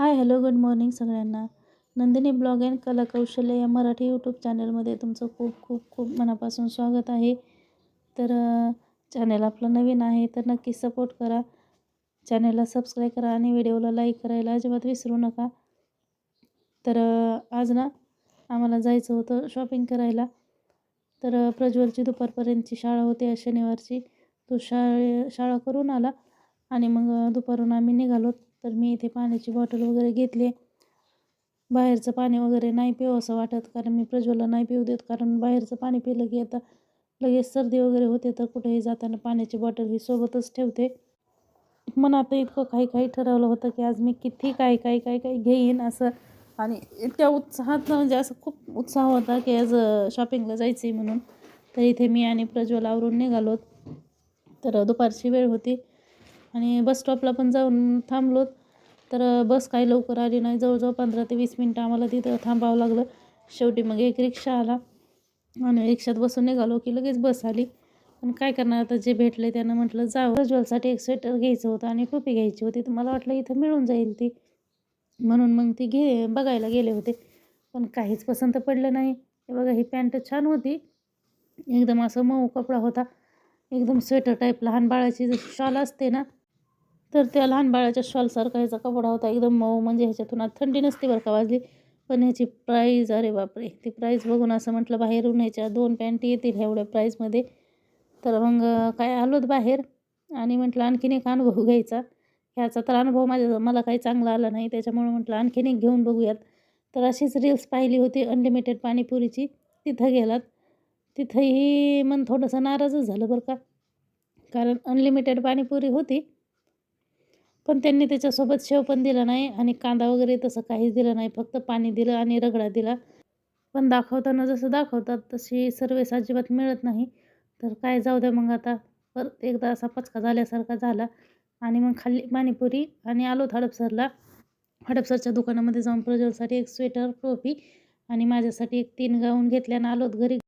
Hi hello good morning सगळ्यांना. Nandini blog and कलाकौशल्य या Marathi YouTube चॅनलमध्ये तुमचं खूप खूप खूप मनापासून स्वागत आहे. तर चॅनल आपलं नवीन आहे तर नक्की सपोर्ट करा. चॅनलला सबस्क्राईब करा आणि व्हिडिओला लाईक करायला अजिबात विसरू नका. तर आज ना आम्हाला जायचं होतं शॉपिंग करायला. तर प्रज्वलची दुपारपर्यंतची शाळा होती आज शनिवारची. तो शाळे शाळा करून आला आणि मग दुपारून आम्ही निघालो. तर मी इथे पाण्याची बॉटल वगैरे घेतली. बाहेरचं पाणी वगैरे नाही पिऊ असं वाटत कारण मी प्रज्वला नाही पिऊ देत कारण बाहेरचं पाणी पिलं की आता लगेच सर्दी वगैरे होते तर कुठेही जाताना पाण्याची बॉटल ही सोबतच ठेवते. मनात इतकं काही काही ठरवलं होतं की आज मी किती काय काय काय काय घेईन असं. आणि इतक्या उत्साहात म्हणजे असं खूप उत्साह होता की आज शॉपिंगला जायचं आहे म्हणून. तर इथे मी आणि प्रज्वल आवरून निघालो तर दुपारची वेळ होती. आणि बस स्टॉपला पण जाऊन थांबलो तर बस काही लवकर आली नाही. जवळजवळ पंधरा ते वीस मिनटं आम्हाला तिथं थांबावं लागलं. शेवटी मग एक रिक्षा आला. आणि रिक्षात बसून निघालो की लगेच बस आली. पण काय करणार आता? जे भेटले त्यानं म्हटलं जावं. प्रज्वलसाठी एक स्वेटर घ्यायचं होतं आणि टोपी घ्यायची होती. तर मला वाटलं इथं मिळून जाईल ती. म्हणून मग ती घे बघायला गेले होते. पण काहीच पसंत पडलं नाही. हे बघा ही पॅन्ट छान होती. एकदम असं मऊ कपडा होता. एकदम स्वेटर टाईप लहान बाळाची जशी शॉल असते ना तर त्या लहान बाळाच्या शॉलसारखा ह्याचा कपडा होता एकदम मऊ म्हणजे ह्याच्यातून आज थंडी नसते बरं का वाजली. पण ह्याची प्राईज अरे बापरे! ती प्राईज बघून असं म्हटलं बाहेरून ह्याच्या दोन पॅन्ट येतील एवढ्या प्राईजमध्ये तर मग काय आलोत बाहेर आणि म्हटलं आणखीन एक अनुभव घ्यायचा. ह्याचा तर अनुभव माझ्या मला काही चांगला आला नाही. त्याच्यामुळे म्हटलं आणखीन एक घेऊन बघूयात. तर अशीच रील्स पाहिली होती अनलिमिटेड पाणीपुरीची. तिथं गेलात. तिथंही मन थोडंसं नाराजच झालं बरं का. कारण अनलिमिटेड पाणीपुरी होती. पण त्यांनी त्याच्यासोबत शेव पण दिला नाही आणि कांदा वगैरे तसं काहीच दिलं नाही. फक्त पाणी दिलं आणि रगडा दिला. पण दाखवताना जसं दाखवतात तशी सर्विस अजिबात मिळत नाही. तर काय जाऊ द्या मग आता. परत एकदा असा पचका झाल्यासारखा झाला. आणि मग खाल्ली पाणीपुरी आणि आलो हडपसरला. हडपसरच्या दुकानामध्ये जाऊन प्रज्वलसाठी एक स्वेटर टोपी आणि माझ्यासाठी एक तीन गाऊन घेतल्यानं आलोत घरी.